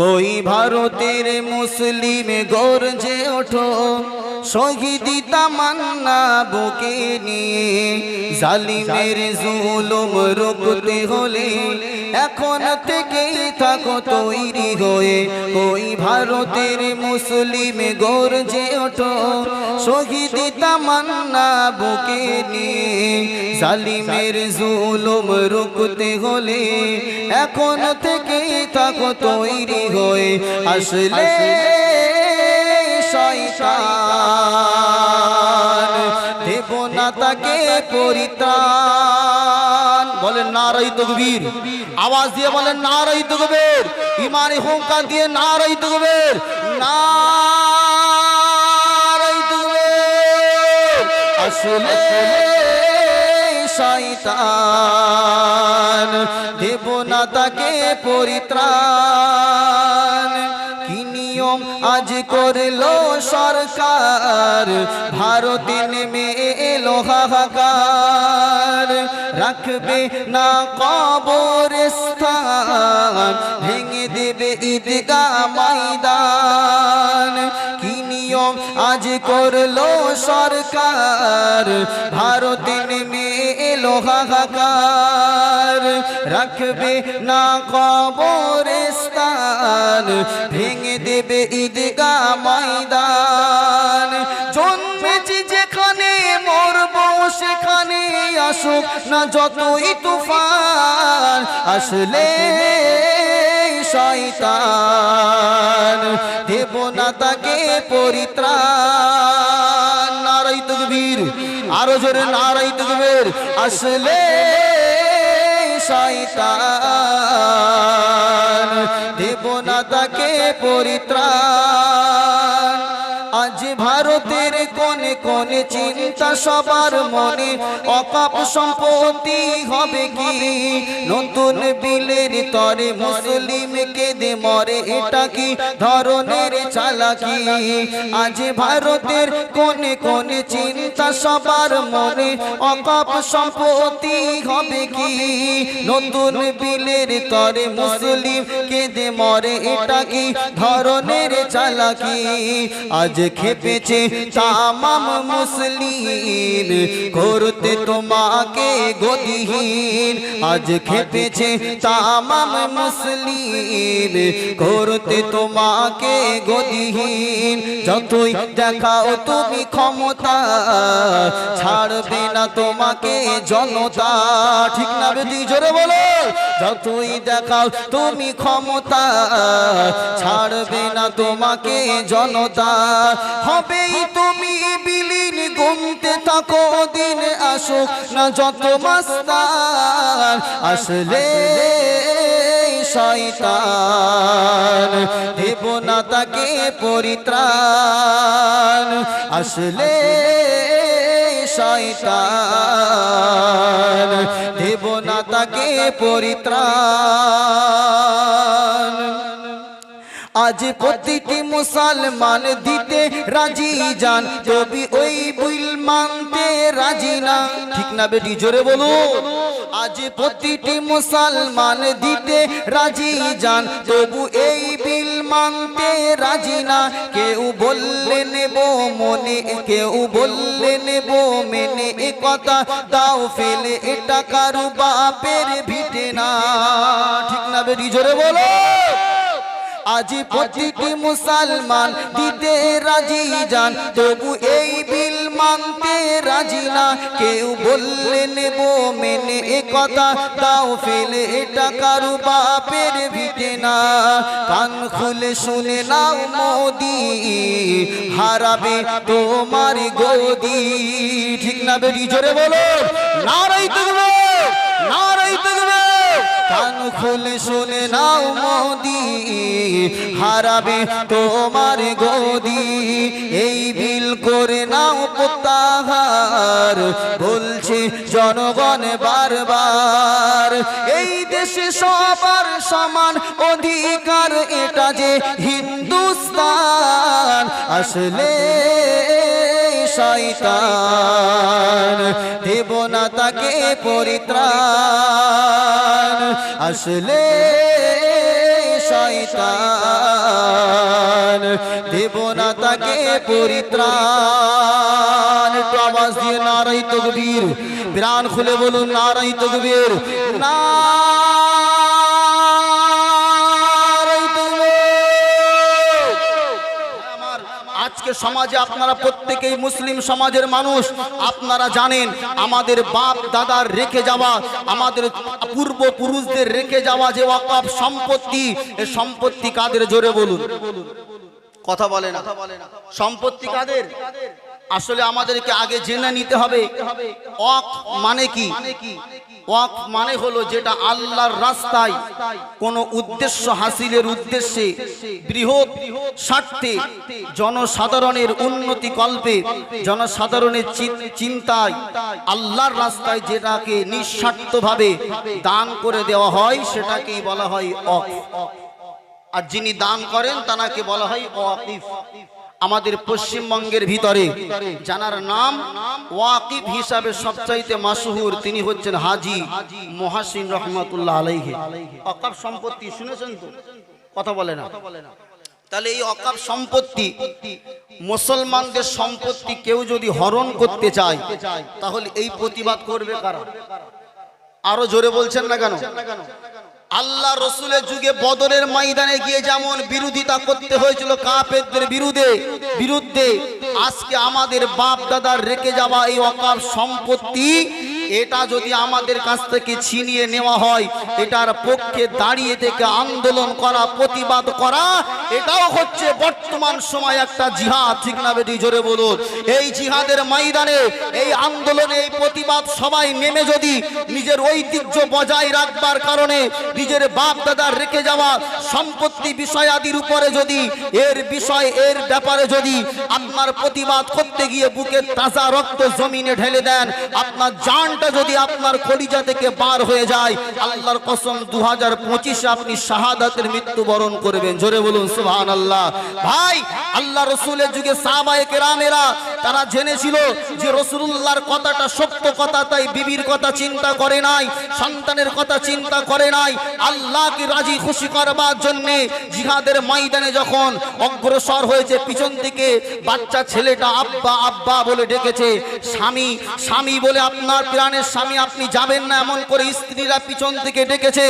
কই ভারতের মুসলিম গর্জে ওঠো। শহীদি তামান্না বুকে নিয়ে জালিমের জুলুম রুখতে হলে এখন থেকেই থাকো তৈরি হয়ে। কই ভারতের মুসলিম গর্জে ওঠো। শহীদি তামান্না বুকে নিয়ে জালিমের জুলুম রুখতে হলে এখন থেকেই থাকো তৈরি হয়ে আসলে শয়তান। দেব না তাকে পরিত্রাণ। বলেন নারাই তকবীর। আওয়াজ দিয়ে বলেন নারাই তকবীর। ইমানি হুঙ্কার দিয়ে নারাই তকবীর। তকবীর। আসলে শয়তান। দেব না তাকে পরিত্রাণ। কি নিয়ম আজ করল সরকার? ভারতে নেমে এলো হাহাকার। রাখবে না কবর স্থান ভেঙে দেবে ঈদগা ময়দান। কি নিয়ম আজ করল সরকার? ভারতে হাহাকার রাখবে না কবর স্থান ভেঙে দেবে ঈদগা ময়দান জন্মেছি যেখানে মরব সেখানে আসুক না যতই তুফান আসলে শয়তান দেব না তাকে পরিত্রাণ তকবীর আরও জোরে নারাই তকবীর আসলে শয়তান দেব না তাকে পরিত্রাণ। আজ ভারতের কোনে চিন্তা সবার মনে অকাপ সম্পত্তি হবে কি? নতুন বিলের তরে মুসলিম কেঁদে মরে, এটা কি ধরনের চালাকি? আজ ভারতের কোনে কোনে চিন্তা সবার মনে অকাপ সম্পত্তি হবে কি? নতুন বিলের তরে মুসলিম কেঁদে মরে, এটা কি ধরনের চালাকি? আজ খেপেছে তামাম মুসলিম করতে তোমাকে গদিহীন। আজ খেপেছে তামাম মুসলিম করতে তোমাকে গদিহীন। যতই দেখাও তুমি ক্ষমতা, ছাড়বে না তোমাকে জনতা। ঠিক না বেদি জোরে বলো। যতই দেখাও তুমি ক্ষমতা, ছাড়বে না তোমাকে জনতা। হবেই তুমি বিলীন, গুনতে থাকো, দিন আসুক না যত মাস্তান। আসলে শয়তান, দেব না তাকে পরিত্রাণ। আসলে শয়তান দেব না তাকে পরিত্রাণ। আজ প্রতিটি মুসলমান দিতে রাজি যান তবে ওই বুল মানতে রাজি না। ঠিক না বেটি, জোরে বলো আজ প্রতিটি মুসলমান দিতে রাজি যান, তবু এই বিল মানতে রাজি না। কেউ বললে নেব মনে, কেউ বললে নেব মেনে। এ কথা দাও ফেলে, এটা কারু বাপের ভিটে না। ঠিক না বেটি, জোরে বলো আজ প্রতিটি মুসলমান দিতে রাজি যান, তবু এই বিল মানতে রাজি না। কেউ বললে নেব মেনে এ কথা দাও ফেলে এটা কারু বাপের ভিটে না কান খুলে শুনে নাও মোদি, হারাবে তোমার গদি। ঠিক না বেরি জোরে বলো। নারাই কান খুলে শুনে নাও মোদি, হারাবে তোমার গদি। এই বিল করে নাও প্রত্যাহার, বলছে জনগণ বারবার। এই দেশে সবার সমান অধিকার, এটা যে হিন্দুস্তান, আসলে শয়তান। দেব না তাকে পরিত্রাণ। আসলে শয়তান। দেব না তাকে পরিত্রাণ। প্রবাস দিয়ে নারাই তকবীর। প্রাণ খুলে বলুন নারাই তকবীর। না আজকে সমাজে আপনারা প্রত্যেকেই মুসলিম সমাজের মানুষ। আপনারা জানেন, আমাদের বাপ দাদার রেখে যাওয়া, আমাদের পূর্বপুরুষদের রেখে যাওয়া যে ওয়াকফ সম্পত্তি, এ সম্পত্তি কাদের? জোরে বলুন। কথা বলে না। সম্পত্তি কাদের? আসলে আমাদেরকে আগে জেনে নিতে হবে। ওয়াক মানে কি? ওয়াক মানে হলো যেটা আল্লাহর রাস্তায় কোন উদ্দেশ্য হাসিলের উদ্দেশ্যে বৃহৎ স্বার্থে জনসাধারণের উন্নতি কল্পে, জনসাধারণের চিন্তায় আল্লাহর রাস্তায় যেটাকে নিঃস্বার্থভাবে দান করে দেওয়া হয়, সেটাকেই বলা হয় অক আর যিনি দান করেন, তানাকে বলা হয় ওয়াকিফ। আমাদের পশ্চিমবঙ্গের ভিতরে জানার নাম ওয়াকিফ হিসাবে সবচাইতে মাসুহুর তিনি হচ্ছেন হাজি মহাসিন রহমতুল্লাহ আলাইহি। অকাপ সম্পত্তি শুনেছেন তো? কথা বলে না। তাহলে এই অকাপ সম্পত্তি, মুসলমানদের সম্পত্তি কেউ যদি হরণ করতে চায়, তাহলে এই প্রতিবাদ করবে কারা? আরও জোরে বলছেন না কেন? আল্লাহ রসুলের যুগে বদলের ময়দানে গিয়ে যেমন বিরোধিতা করতে হয়েছিল কাপের বিরুদ্ধে বিরুদ্ধে, আজকে আমাদের বাপ দাদার রেখে যাওয়া এই অকাপ সম্পত্তি এটা যদি আমাদের কাছ থেকে ছিনিয়ে নেওয়া হয়, এটার পক্ষে দাঁড়িয়ে থেকে আন্দোলন করা, প্রতিবাদ করা, এটাও হচ্ছে বর্তমান সময় একটা জিহাদ। ঠিক না বেটি? জোরে বলুন। এই জিহাদের ময়দানে, এই আন্দোলনে, এই প্রতিবাদ সবাই নেমে যদি নিজের ঐতিহ্য বজায় রাখবার কারণে নিজের বাপ দাদার রেখে যাওয়া সম্পত্তি বিষয়াদির উপরে যদি, এর বিষয়, এর ব্যাপারে যদি আপনার প্রতিবাদ করতে গিয়ে বুকের তাজা রক্ত জমিনে ঢেলে দেন, আপনার জানটা যদি আপনার কলিজা থেকে বার হয়ে যায়, আল্লাহর কসম দু হাজার পঁচিশে আপনি শাহাদাতের মৃত্যুবরণ করবেন। জোরে বলুন সুবহান আল্লাহ ভাই, আল্লাহ রসুলের যুগে সাহাবায়ে কেরামেরা, তারা জেনেছিল যে রসুল্লাহর কথাটা সত্য কথা, তাই বিবির কথা চিন্তা করে নাই, সন্তানের কথা চিন্তা করে নাই। আল্লাহকে রাজি খুশি করবার জন্যে জিহাদের ময়দানে যখন অগ্রসর হয়েছে, পিছন থেকে বাচ্চা ছেলেটা আব্বা আব্বা বলে ডেকেছে, স্বামী স্বামী বলে আপনার প্রাণের স্বামী আপনি যাবেন না, এমন করে স্ত্রীরা পিছন থেকে ডেকেছে।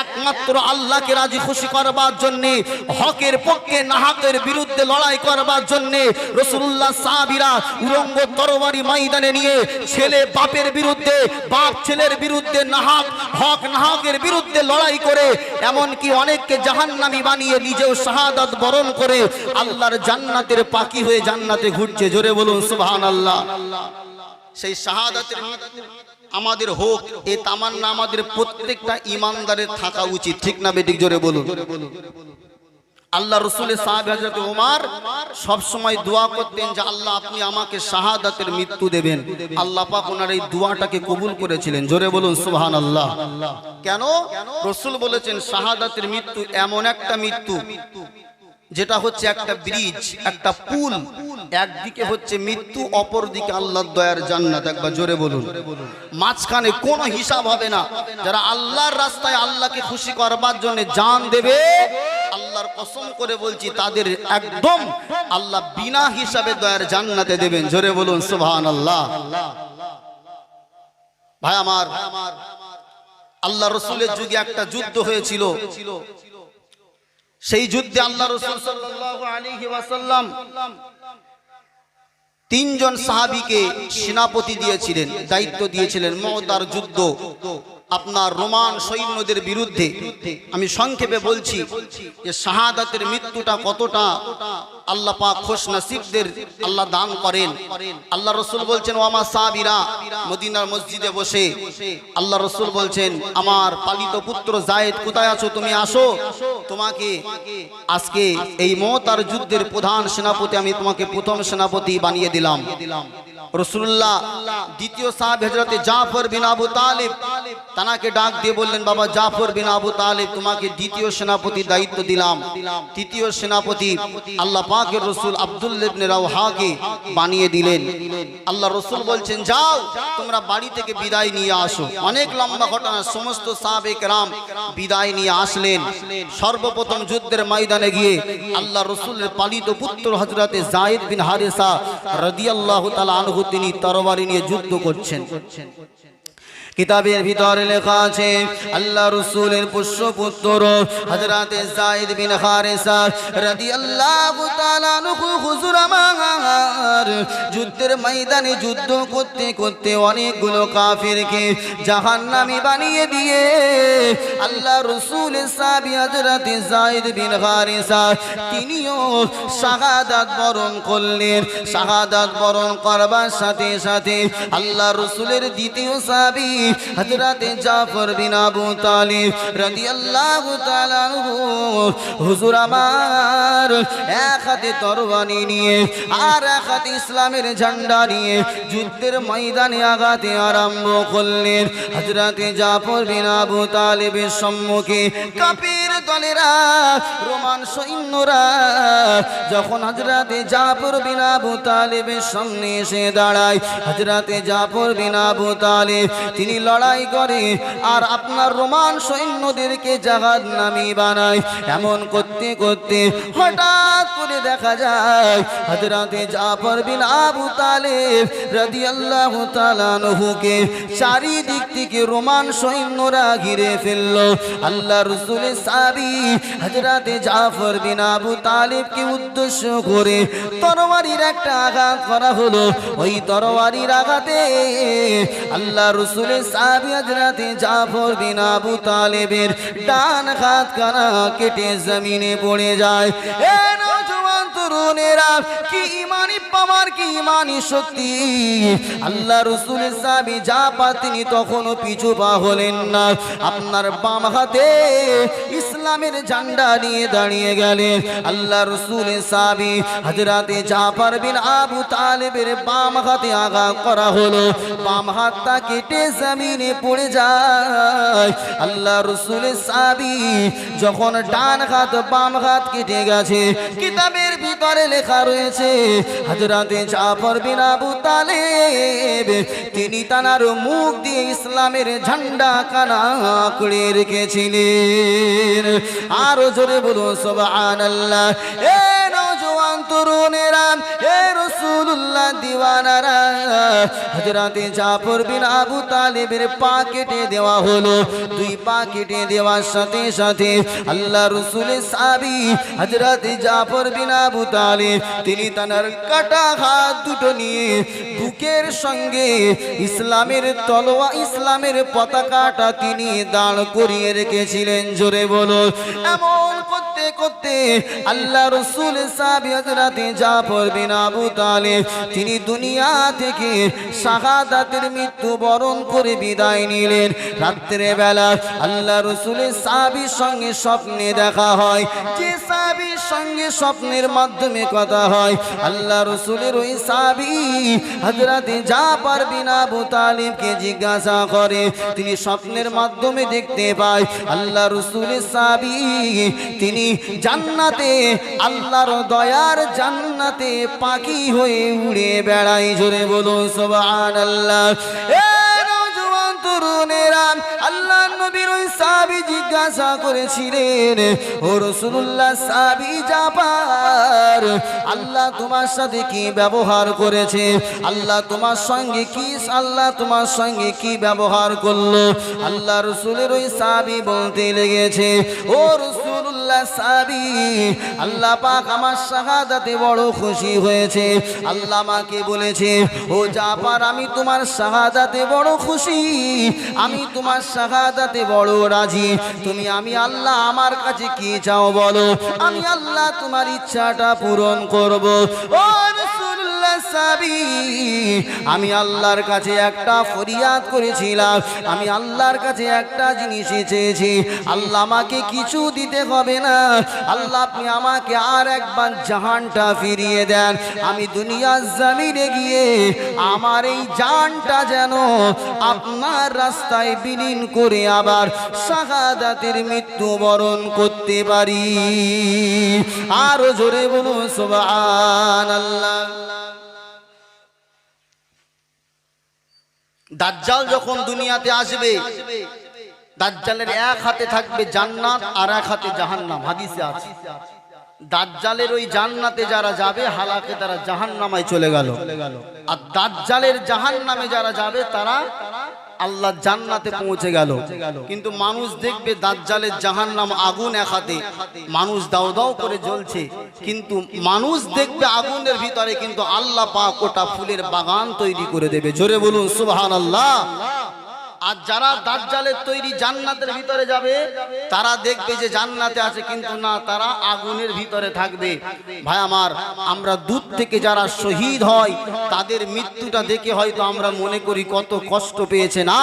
একমাত্র আল্লাহকে রাজি খুশি করবার জন্যে, হকের পক্ষে নাহাকের বিরুদ্ধে লড়াই করবার জন্যে রসুল্লাহ সাহাবিরা উলঙ্গ তরবারি ময়দানে নিয়ে ছেলে বাপের বিরুদ্ধে, বাপ ছেলের বিরুদ্ধে নাহাক, হক নাহকের বিরুদ্ধে লড়াই করে, এমনকি অনেককে জাহান্নামি বানিয়ে নিজেও শাহাদাত বরণ করে আল্লাহর জান্নাতের পাখি হয়ে জান্নাতে ঘুরছে। জোরে বলুন সুবহান আল্লাহ সেই শাহাদাতের আমাদের হোক, এ তামান্না আমাদের প্রত্যেকটা ইমানদারের থাকা উচিত। ঠিক না বেটিক জোরে বলুন। আল্লাহ রসুলের সাহাব হজরত ওমার সব সময় দোয়া করতেন যে, আল্লাহ, আপনি আমাকে শাহাদাতের মৃত্যু দেবেন। আল্লাহ পাক ওনার এই দোয়াটাকে কবুল করেছিলেন। জোরে বলুন সুবহান আল্লাহ কেন? রসুল বলেছেন, শাহাদাতের মৃত্যু এমন একটা মৃত্যু যেটা হচ্ছে একটা ব্রিজ একটা পুল একদিকে হচ্ছে মৃত্যু অপর দিকে দয়ার জান্নাত। একবার জোরে বলুন। মাঝখানে কোনো হিসাব হবে না। যারা আল্লাহর রাস্তায় আল্লাহকে খুশি করবার জন্য জান দেবে, আল্লাহর কসম করে বলছি, তাদের একদম আল্লাহ বিনা হিসাবে দয়ার জান্নাতে দেবেন। জোরে বলুন সুবহান আল্লাহ ভাই আমার, আল্লাহ রসুলের যুগে একটা যুদ্ধ হয়েছিল। সেই যুদ্ধে আল্লাহ রসুল সাল্লাম তিনজন সাহাবিকে সেনাপতি দিয়েছিলেন দায়িত্ব দিয়েছিলেন মওতার যুদ্ধ। আপনার রোমান সৈন্যদের বিরুদ্ধে আমি সংক্ষেপে বলছি যে শাহাদাতের মৃত্যুটা কতটা আল্লাহ পাক খোশ নসিবদের আল্লাহ দান করেন। আল্লাহ রসুল বলছেন ওয়ামা সাহাবিরা মদিনার মসজিদে বসে। আল্লাহ রসুল বলছেন, আমার পালিত পুত্র জায়েদ কোথায় আছো? তুমি আসো। তোমাকে আজকে এই মতার যুদ্ধের প্রধান সেনাপতি, আমি তোমাকে প্রথম সেনাপতি বানিয়ে দিলাম। রসুল্লাহ দ্বিতীয় সাহাব হজরতে জাফর বিন আবু তালিব তানাকে ডাক দিয়ে বললেন, বাবা, জাফর বিন আবু তালিব, তোমাকে দ্বিতীয় সেনাপতি দায়িত্ব দিলাম। তৃতীয় সেনাপতি আল্লাহ পাকের রসুল আব্দুল্লিবনে রাওহাকে বানিয়ে দিলেন। আল্লাহ রসুল বলছেন, যাও, তোমরা বাড়ি থেকে বিদায় নিয়ে আসো। অনেক লম্বা ঘটনা, সমস্ত সাহাবেক রাম বিদায় নিয়ে আসলেন। সর্বপ্রথম যুদ্ধের ময়দানে গিয়ে আল্লাহ রসুলের পালিত পুত্র হজরতে জায়েদ বিন হারেসা রাদিয়াল্লাহু তালা আনহু তিনি তরবারি নিয়ে যুদ্ধ করছেন। কিতাবের ভিতরে লেখা আছে, আল্লাহ রসুলের পুষ্যপুত্র হজরতে জায়েদ বিন হারেসা তাআলা আনহু, হুজুর আমার, যুদ্ধের ময়দানে যুদ্ধ করতে করতে অনেকগুলো কাফিরকে জাহান্নামী বানিয়ে দিয়ে আল্লাহ রসুলের সাহাবী হজরতে জায়েদ বিন হারেসা তিনিও শাহাদাত বরণ করলেন। শাহাদাত বরণ করবার সাথে সাথে আল্লাহ রসুলের দ্বিতীয় সাহাবী হযরতে জাফর বিন আবু তালিব রাদিয়াল্লাহু তাআলা হুজুর আমার, এক হাতে তরবারি নিয়ে আর এক হাতে ইসলামের ঝান্ডা নিয়ে যুদ্ধের ময়দানে আগাতে আরম্ভ করলেন। হজরত জাফর বিন আবু তালিবের সম্মুখে কাপের দলেরা রোমান সৈন্যরা, যখন হজরতে জাফর বিন আবু তালেবের সামনে এসে দাঁড়ায় হজরতে জাফর বিন আবু তালেব তিনি লড়াই করে আর আপনার রোমান সৈন্যদেরকে জাহাজ নামি বানায়। এমন করতে করতে হঠাৎ করে দেখা যায় হাজরাতে জাফর বিন আবু তালেব রাদিয়াল্লাহু তাআলা আনহুকে চারিদিক থেকে রোমান সৈন্যরা ঘিরে ফেলল। আল্লাহ রসুলের সাবি হজরতে জাফর বিন আবু তালিবকে উদ্দেশ্য করে তরবারির একটা আঘাত করা হলো। ওই তরবারির আঘাতে আল্লাহ রসুলের সাহাবি হজরতে জাফর বিন আবু তালিবের ডান হাত কানা কেটে জমিনে পড়ে যায়। এ তরুণেরা কি ইমানি পাওয়ার, কি ইমানি শক্তি? আল্লাহ রসুলের সাবি যা পা তিনি তখনও পিছু পা হলেন না। আপনার বাম হাতে ইসলামের ঝান্ডা নিয়ে দাঁড়িয়ে গেলেন। আল্লাহ রসুলের সাবি হাজরাতে জাফর বিন আবু তালেবের বাম হাতে আগা করা হলো। বাম হাতটা কেটে জমিনে পড়ে যায়। আল্লাহ রসুলের সাবি যখন ডান হাত, বাম হাত কেটে গেছে, কিতাবের ভিতরে লেখা রয়েছে হাজরাতে জাফর বিন আবু তালেব, তিনি তানার মুখ দিয়ে ইসলামের ঝান্ডা কানা করে রেখেছিলেন। আরও জোরে বলুন, সুবহানাল্লাহ। এ তরুণেরা এ রাসূলুল্লাহ দিওয়ানারা। হযরতে জাফর বিন আবু তালিবের পা কেটে দেওয়া হলো। দুই পা কেটে দেওয়ার সাথে সাথে আল্লাহ রসুলের সাবি হযরতে জাফর বিন আবু তালিব, তিনি তার কাটা হাত দুটো নিয়ে বুকের সঙ্গে ইসলামের তলোয়া, ইসলামের পতাকাটা তিনি দাঁড় করিয়ে রেখেছিলেন। জোরে বলো, এমন করতে করতে আল্লাহ রসুল সাহাবি বিন আবু তিনি দুনিয়া থেকে শাহাদাতের মৃত্যু বরণ করে বিদায় নিলেন। রাত্রে বেলা আল্লাহ রসুলের সাহাবির সঙ্গে স্বপ্নে দেখা হয়। যে সাহাবির সঙ্গে স্বপ্নের মাধ্যমে কথা হয়, আল্লাহ রসুলের ওই সাহাবি হজরতে জাফর বিন আবু তালিবকে জিজ্ঞাসা করে, তিনি স্বপ্নের মাধ্যমে দেখতে পায়। আল্লাহ রসুলের সাহাবি, তিনি জান্নাতে আল্লাহর দয়ার জান্নাতে পাখি হয়ে উড়ে বেড়াই জোরে বলুন সবান নওজোয়ান তরুণেরা আল্লাহ সাহাবী জিজ্ঞাসা করেছিলেন, ও রাসূলুল্লাহ, সাহাবী জাপার আল্লাহ তোমার সাথে কি ব্যবহার করেছে? আল্লাহ তোমার সঙ্গে কি, আল্লাহ তোমার সঙ্গে কি ব্যবহার করল? আল্লাহ রসুলের ওই সাহাবী বলতে লেগেছে, ও রসুল্লাহ সাহাবী, আল্লাহ পাক আমার শাহাদাতে বড় খুশি হয়েছে। আল্লাহ আমাকে বলেছে, ও জাপার আমি তোমার শাহাদাতে বড় খুশি। আমি তোমার শাহাদাতে বড় রাজি। তুমি আমি আল্লাহ, আমার কাছে কি চাও বলো? আমি আল্লাহ, তোমার ইচ্ছাটা পূরণ করব। ও আমি আল্লাহর কাছে একটা ফরিয়াদ করেছিলাম। আমি আল্লাহর কাছে একটা জিনিস চেয়েছি। আল্লাহ আমাকে কিছু দিতে হবে না। আল্লাহ আপনি আমাকে আর একবার জাহানটা ফিরিয়ে দেন। আমি দুনিয়ার জামিনে গিয়ে আমার এই জানটা যেন আপনার রাস্তায় বিলীন করে আবার শাহাদাতের মৃত্যু বরণ করতে পারি। আরও জোরে বলুন, সুবহানাল্লাহ। দাজ্জাল যখন দুনিয়াতে আসবে, দাজ্জালের এক হাতে থাকবে জান্নাত আর এক হাতে জাহান্নাম। হাদিসে আছে। দাজ্জালের ওই জান্নাতে যারা যাবে, হালাকে তারা জাহান্নামায় চলে গেল। আর দাজ্জালের জাহান্নামে যারা যাবে, তারা আল্লাহ জান্নাতে পৌঁছে গেল। কিন্তু মানুষ দেখবে দাজ্জালের জাহান নাম আগুন এক হাতে। মানুষ দাও দাও করে জ্বলছে। কিন্তু মানুষ দেখবে আগুনের ভিতরে কিন্তু আল্লাহ পা কোটা ফুলের বাগান তৈরি করে দেবে। জোরে বলুন, সুবহানাল্লাহ। আর যারা দাজ্জালের তৈরি জান্নাতের ভিতরে যাবে, তারা দেখবে যে জান্নাতে আছে, কিন্তু না, তারা আগুনের ভিতরে থাকবে। ভাই আমার, আমরা দূর থেকে যারা শহীদ হয়, তাদের মৃত্যুটা দেখে হয়তো আমরা মনে করি কত কষ্ট পেয়েছে না?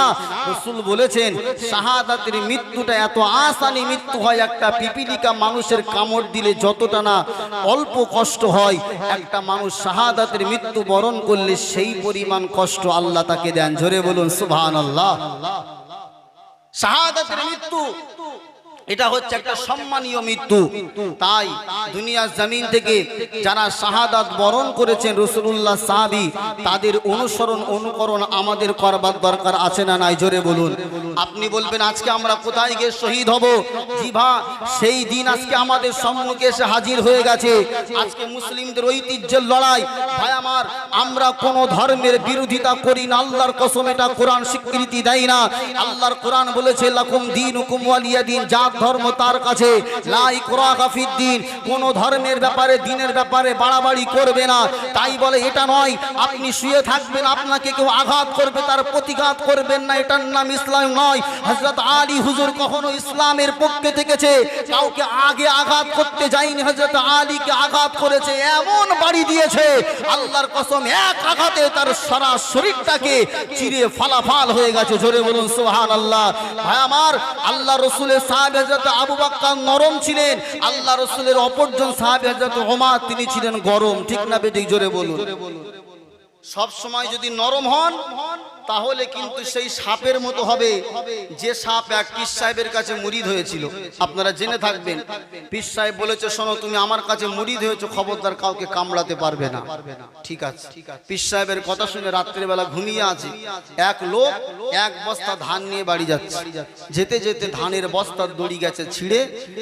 রসুল বলেছেন, শাহাদাতের মৃত্যুটা এত আসানি মৃত্যু হয়, একটা পিপিলিকা মানুষের কামড় দিলে যতটা না অল্প কষ্ট হয়, একটা মানুষ শাহাদাতের মৃত্যু বরণ করলে সেই পরিমাণ কষ্ট আল্লাহ তাকে দেন। ঝরে বলুন সুবহান আল্লাহ শাহাদাতের মৃত্যু এটা হচ্ছে একটা সম্মানীয় মৃত্যু। তাই দুনিয়ার জমিন থেকে যারা শাহাদাত বরণ করেছেন রসুল্লাহ সাহাবি, তাদের অনুসরণ, অনুকরণ আমাদের করবার দরকার আছে না নাই? জোরে বলুন। আপনি বলবেন, আজকে আমরা কোথায় গিয়ে শহীদ হব? জিভা সেই দিন আজকে আমাদের সম্মুখে এসে হাজির হয়ে গেছে। আজকে মুসলিমদের ঐতিহ্যের লড়াই। ভাই আমার, আমরা কোন ধর্মের বিরোধিতা করি না, আল্লাহর কসম এটা কোরআন স্বীকৃতি দেয় না। আল্লাহর কোরআন বলেছে, লাকুম দিন হুকুম ওয়ালিয়া দিন জাত ধর্ম তার কাছে। লাই কোরআকা দিন কোন ধর্মের ব্যাপারে, দিনের ব্যাপারে বাড়াবাড়ি করবে না। তাই বলে, এটা নয়। আপনি শুয়ে থাকবেন, আপনাকে কেউ আঘাত করবে, তার প্রতিঘাত করবেন না। এটার নাম ইসলাম নয়। হজরত আলী হুজুর কখনো ইসলামের পক্ষে থেকেছে। কাউকে আগে আঘাত করতে যায়নি হজরত আলীকে আঘাত করেছে। এমন বাড়ি দিয়েছে, আল্লাহর কসম, এক আঘাতে তার সারা শরীরটাকে চিরে ফালাফাল হয়ে গেছে। জোরে বলুন সুহান আল্লাহ ভাই, আমার আল্লাহ রসুলের সাহেব হজরত আবু বাক্কা নরম ছিলেন, আল্লাহ রসুলের অপরজন সাহাবি হজরত হোমা তিনি ছিলেন গরম। ঠিক না বেঠিক? জোরে বলুন। সব সময় যদি নরম হন, তাহলে কিন্তু সেই সাপের মতো হবে যে সাপ এক পীর সাহেবের কাছে মুরিদ হয়েছিল। আপনারা জেনে থাকবেন। পীর সাহেব বলেছে, শোনো, তুমি আমার কাছে মুরিদ হয়েছো, খবরদার কাউকে কামড়াতে পারবে না। ঠিক আছে। পীর সাহেবের কথা শুনে রাত্রেবেলা ঘুমিয়ে আছে। এক লোক এক বস্তা ধান নিয়ে বাড়ি যাচ্ছে। যেতে যেতে ধানের বস্তার দড়ি গেছে ছিঁড়ে।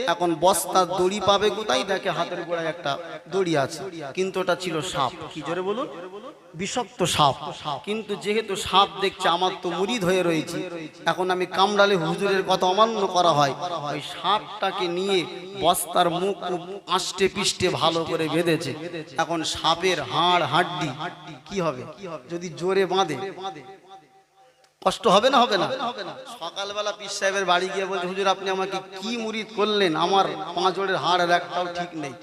এখন বস্তার দড়ি পাবে কোথায়? দেখে হাতের গোড়ায় একটা দড়ি আছে। কিন্তু ওটা ছিল সাপ। কি জোরে বলুন? বিষাক্ত সাপ। কিন্তু যেহেতু সাপ দেখছে, আমার তো মুরিদ হয়ে রয়েছে। এখন আমি কামড়ালে হুজুরের কথা অমান্য করা হয়। ওই সাপটাকে নিয়ে বস্তার মুখ আষ্টে পিষ্টে ভালো করে বেঁধেছে। এখন সাপের হাড়, হাড্ডি, কি হবে? যদি জোরে বাঁধে, কষ্ট হবে না হবে না? সকালবেলা পীর সাহেবের বাড়ি গিয়ে বলছে, হুজুর, আপনি আমাকে কি মুরিদ করলেন? আমার পাঁচ জোড়ের হাড়ের একটাও ঠিক নেই।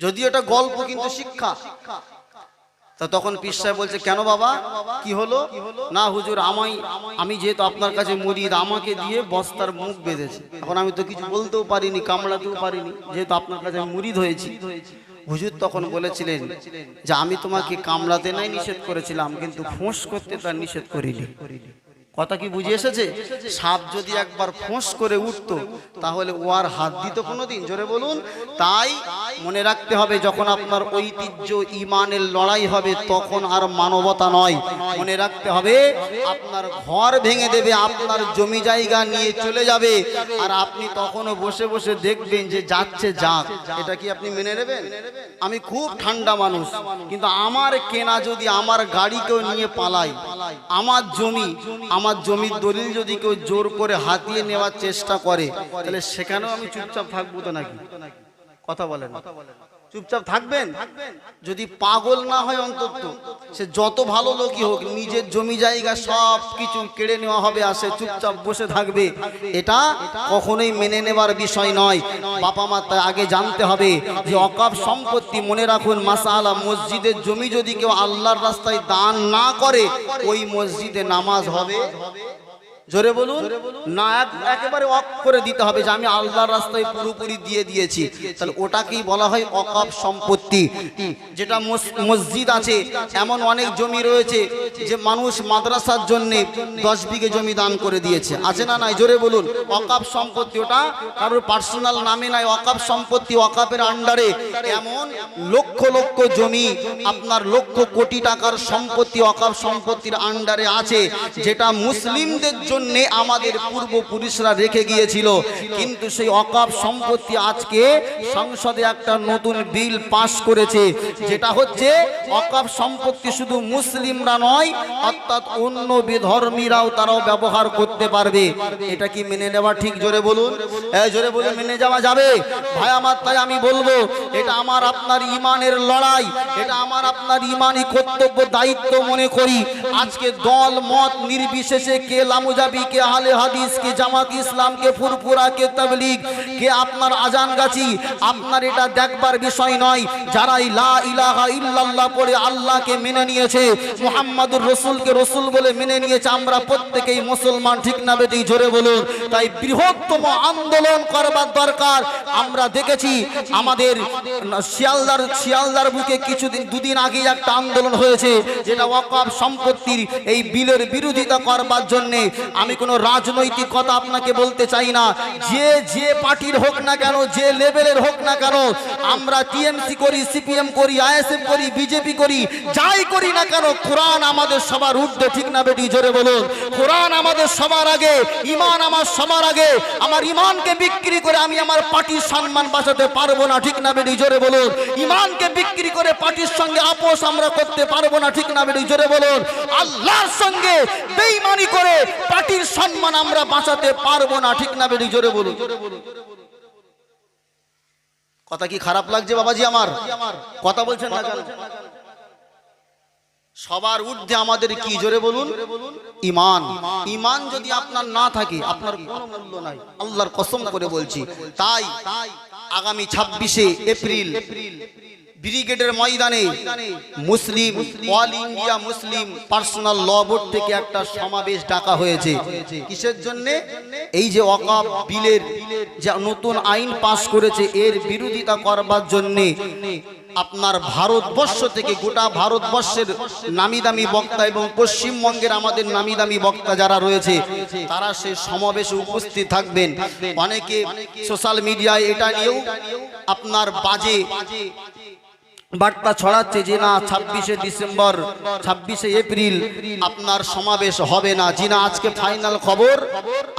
যদি এটা গল্প, কিন্তু শিক্ষা। তা তখন সাহেব বলছে, কেন বাবা? কি হলো? না হুজুর, আমায়, আমি যেহেতু আপনার কাছে মুরিদ, আমাকে দিয়ে বস্তার মুখ বেঁধেছে। এখন আমি তো কিছু বলতেও পারিনি, কামড়াতেও পারিনি, যেহেতু আপনার কাছে আমি মুরিদ হয়েছি। হুজুর তখন বলেছিলেন যে, আমি তোমাকে কামড়াতে নাই, নিষেধ করেছিলাম, কিন্তু ফোঁস করতে তার নিষেধ করিনি। কথা কি বুঝে এসেছে? সাপ যদি একবার ফোঁস করে উঠতো, তাহলে ও আর হাত দিত কোনোদিন? জোরে বলুন। তাই মনে রাখতে হবে, যখন আপনার ঐতিহ্য, ইমানের লড়াই হবে, তখন আর মানবতা নয়। মনে রাখতে হবে, আপনার ঘর ভেঙে দেবে, আপনার জমি জায়গা নিয়ে চলে যাবে, আর আপনি তখনও বসে বসে দেখবেন যে যাচ্ছে যাক। এটা কি আপনি মেনে নেবেন? আমি খুব ঠান্ডা মানুষ, কিন্তু আমার কেনা যদি আমার গাড়ি কেউ নিয়ে পালাই, আমার জমি আমার জমির দলিল যদি কেউ জোর করে হাতিয়ে নেওয়ার চেষ্টা করে, তাহলে সেখানেও আমি চুপচাপ থাকব তো নাকি? কথা বলেন। চুপচাপ থাকবেন? যদি পাগল না হয় অন্তত, সে যত ভালো লোকই হোক, নিজের জমি জায়গা সব কিছু কেড়ে নেওয়া হবে আসে চুপচাপ বসে থাকবে। এটা কখনোই মেনে নেবার বিষয় নয়। বাবা মা তাই আগে জানতে হবে যে অকাপ সম্পত্তি মনে রাখুন, মাসালা, মসজিদের জমি যদি কেউ আল্লাহর রাস্তায় দান না করে, ওই মসজিদে নামাজ হবে? জোরে বলুন না এক- একেবারে অফ করে দিতে হবে যে আমি আল্লাহর রাস্তায় পুরোপুরি দিয়ে দিয়েছি। তাহলে ওটাকেই বলা হয় অকাপ সম্পত্তি। যেটা মসজিদ আছে, এমন অনেক জমি রয়েছে যে মানুষ মাদ্রাসার জন্য দশ বিঘে জমি দান করে দিয়েছে। আছে না নাই? জোরে বলুন, অকাপ সম্পত্তি ওটা কারোর পার্সোনাল নামে নাই। অকাপ সম্পত্তি অকাপের আন্ডারে এমন লক্ষ লক্ষ জমি, আপনার লক্ষ কোটি টাকার সম্পত্তি, অকাপ সম্পত্তির আন্ডারে আছে, যেটা মুসলিমদের জন্য আমাদের পূর্বপুরুষরা রেখে গিয়েছিল। কিন্তু সেই অকাপ সম্পত্তি আজকে সংসদে একটা নতুন বিল পাশ করেছে, যেটা হচ্ছে অকাপ সম্পত্তি শুধু মুসলিমরা নয়, অর্থাৎ অন্য বিধর্মীরাও তারাও ব্যবহার করতে পারবে। এটা কি মেনে নেওয়া ঠিক? জোরে বলুন। এই জোরে বলুন, মেনে যাওয়া যাবে। ভাই আমার, তাই আমি বলব, এটা আমার আপনার ইমানের লড়াই, এটা আমার আপনার ইমানই কর্তব্য দায়িত্ব মনে করি। আজকে দল মত নির্বিশেষে কে কে আহলে হাদিস কে, জামাত ইসলাম কে, ফুরফুরা কে, তাবলিগ কে, আপনার আজান গাছি, আপনার এটা দেখবার বিষয় নয়। যারাই লা ইলাহা ইল্লাল্লাহ পড়ে আল্লাহকে মেনে নিয়েছে, মুহাম্মাদুর রসুলকে রসুল বলে মেনে নিয়েছে, আমরা প্রত্যেকেই মুসলমান, ঠিক না বেটি? জোরে বলুন। তাই বৃহত্তম আন্দোলন করবার দরকার। আমরা দেখেছি আমাদের শিয়ালদার শিয়ালদার বুকে কিছুদিন, দুদিন আগে একটা আন্দোলন হয়েছে, যেটা ওয়াকফ সম্পত্তির এই বিলের বিরোধিতা করবার জন্যে আমি কোনো রাজনৈতিক কথা আপনাকে বলতে চাই না। যে যে পার্টির হোক না কেন, যে লেভেলের হোক না কেন, আমরা টিএমসি করি, সিপিএম করি, আইএসএফ করি, বিজেপি করি, যাই করি না কেন, কোরআন আমাদের সবার ঊর্ধ্বে, ঠিক না বেটি? জোরে বলুন। কোরআন আমাদের সবার আগে, ইমান আমার সবার আগে। আমার ইমানকে বিক্রি করে আমি আমার পার্টির সম্মান বাঁচাতে পারব না, ঠিক না বেটি? জোরে বলুন। ইমানকে বিক্রি করে পার্টির সঙ্গে আপোষ আমরা করতে পারব না, ঠিক না বেটি? জোরে বলুন। আল্লাহর সঙ্গে বেইমানি করে পার্টির সম্মান আমরা বাঁচাতে পারব না, ঠিক না বেটি জোরে বলুন। কথা কি খারাপ লাগছে বাবাজি আমার? কথা বলছেন সবার ঊর্ধ্বে আমাদের কি? জোরে বলুন। ইমান। ইমান যদি আপনার না থাকে, আপনার কোনো মূল্য নাই। আল্লাহর কসম করে বলছি। তাই আগামী ছাব্বিশে এপ্রিল ব্রিগেডের ময়দানে মুসলিম, All India Muslim Personal Law Board থেকে একটা সমাবেশ ডাকা হয়েছে। কিসের জন্য? এই যে অকাপ বিলের যা নতুন আইন পাশ করেছে, এর বিরোধিতা করবার জন্যে আপনার ভারতবর্ষ থেকে গোটা ভারতবর্ষের নামি দামি বক্তা এবং পশ্চিমবঙ্গের আমাদের নামি দামি বক্তা যারা রয়েছে, তারা সে সমাবেশে উপস্থিত থাকবেন। অনেকে সোশ্যাল মিডিয়ায় এটা নিয়েও আপনার বাজে বার্তা ছড়াচ্ছে যে না, ছাব্বিশে ডিসেম্বর, ছাব্বিশে এপ্রিল আপনার সমাবেশ হবে না। জি না, আজকে ফাইনাল খবর।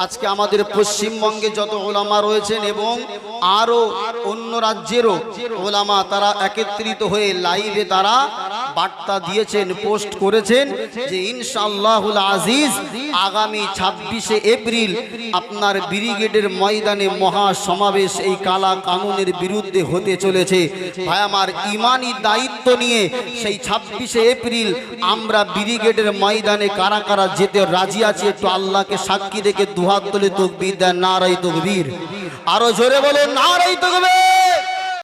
আজকে আমাদের পশ্চিমবঙ্গে যত ওলামা রয়েছেন এবং আরও অন্য রাজ্যেরও ওলামা, তারা একত্রিত হয়ে লাইভে তারা বার্তা দিয়েছেন, পোস্ট করেছেন যে ইনশাআল্লাহুল আজিজ আগামী ছাব্বিশে এপ্রিল আপনার ব্রিগেডের ময়দানে মহা সমাবেশ এই কালা কানুনের বিরুদ্ধে হতে চলেছে। ভাই, আমার ইমানি দায়িত্ব নিয়ে সেই ছাব্বিশে এপ্রিল আমরা ব্রিগেডের ময়দানে কারা কারা যেতে রাজি আছি, একটু আল্লাহকে সাক্ষী রেখে দুহাত তুলে তকবির দেন নারাই তকবীর। আরও জোরে বলেন নারাই তকবীর!